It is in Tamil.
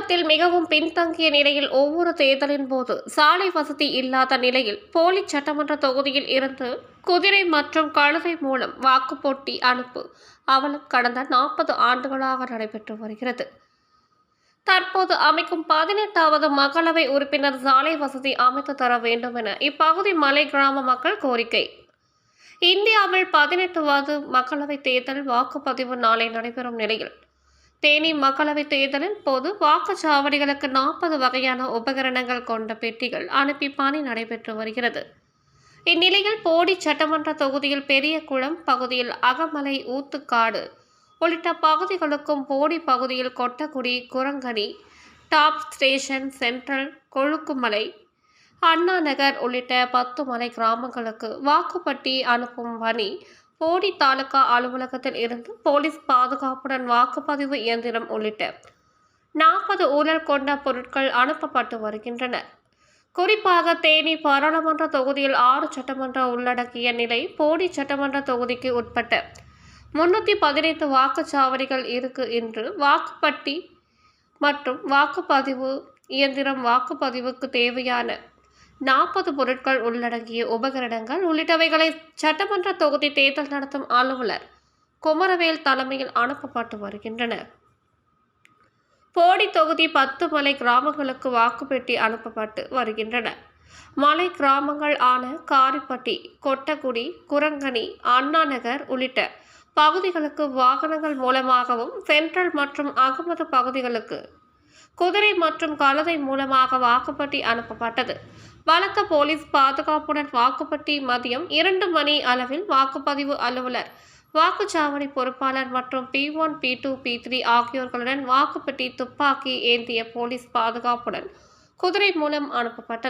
தமிழகத்தில் மிகவும் பின்தங்கிய நிலையில் ஒவ்வொரு தேர்தலின் போது சாலை வசதி இல்லாத நிலையில் போலி சட்டமன்ற தொகுதியில் இருந்து குதிரை மற்றும் கழுதை மூலம் வாக்கு போட்டி அனுப்பு அவலம் கடந்த நாற்பது ஆண்டுகளாக நடைபெற்று வருகிறது. தற்போது அமைக்கும் பதினெட்டாவது மக்களவை உறுப்பினர் சாலை வசதி அமைத்து தர வேண்டும் என இப்பகுதி மலை கிராம மக்கள் கோரிக்கை. இந்தியாவில் பதினெட்டுவது மக்களவை தேர்தல் வாக்குப்பதிவு நாளை நடைபெறும் நிலையில் தேனி மக்களவைத் தேர்தலின் போது வாக்குச்சாவடிகளுக்கு நாற்பது வகையான உபகரணங்கள் கொண்ட பெட்டிகள் அனுப்பி பணி நடைபெற்று வருகிறது. இந்நிலையில் போடி சட்டமன்ற தொகுதியில் பெரியகுளம் பகுதியில் அகமலை ஊத்துக்காடு உள்ளிட்ட பகுதிகளுக்கும் போடி பகுதியில் Kottakudi Kurangani Top Station central Kolukkumalai Anna Nagar உள்ளிட்ட பத்து மலை கிராமங்களுக்கு வாக்குப்பட்டி அனுப்பும் பணி போடி தாலுகா அலுவலகத்தில் இருந்து போலீஸ் பாதுகாப்புடன் வாக்குப்பதிவு இயந்திரம் உள்ளிட்ட நாற்பது ஊழல் கொண்ட பொருட்கள் அனுப்பப்பட்டு வருகின்றன. குறிப்பாக தேனி பாராளுமன்ற தொகுதியில் ஆறு சட்டமன்ற உள்ளடக்கிய நிலை போடி சட்டமன்ற தொகுதிக்கு உட்பட்ட முன்னூற்றி பதினைந்து வாக்குச்சாவடிகள் இருக்கு என்று வாக்குப்பட்டி மற்றும் வாக்குப்பதிவு இயந்திரம் வாக்குப்பதிவுக்கு தேவையான நாற்பது பொருட்கள் உள்ளடங்கிய உபகரணங்கள் உள்ளிட்டவைகளை சட்டமன்ற தொகுதி தேர்தல் நடத்தும் அலுவலர் குமரவேல் தலைமையில் அனுப்பப்பட்டு வருகின்றன. போடி தொகுதி பத்து மலை கிராமங்களுக்கு வாக்குப்பெட்டி அனுப்பப்பட்டு வருகின்றன. மலை கிராமங்கள் ஆன காரிப்பட்டி கொட்டக்குடி குரங்கணி அண்ணா நகர் உள்ளிட்ட பகுதிகளுக்கு வாகனங்கள் மூலமாகவும் சென்ட்ரல் மற்றும் அகமது பகுதிகளுக்கு குதிரை மற்றும் கழுதை மூலமாக வாக்குப்பட்டி அனுப்பப்பட்டது. பலத்த போலீஸ் பாதுகாப்புடன் வாக்குப்பட்டி மதியம் இரண்டு மணி அளவில் வாக்குப்பதிவு அலுவலர் வாக்குச்சாவடி பொறுப்பாளர் மற்றும் P one P two P three ஆகியோர்களுடன் வாக்குப்பட்டி துப்பாக்கி ஏந்திய போலீஸ் பாதுகாப்புடன் குதிரை மூலம் அனுப்பப்பட்டது.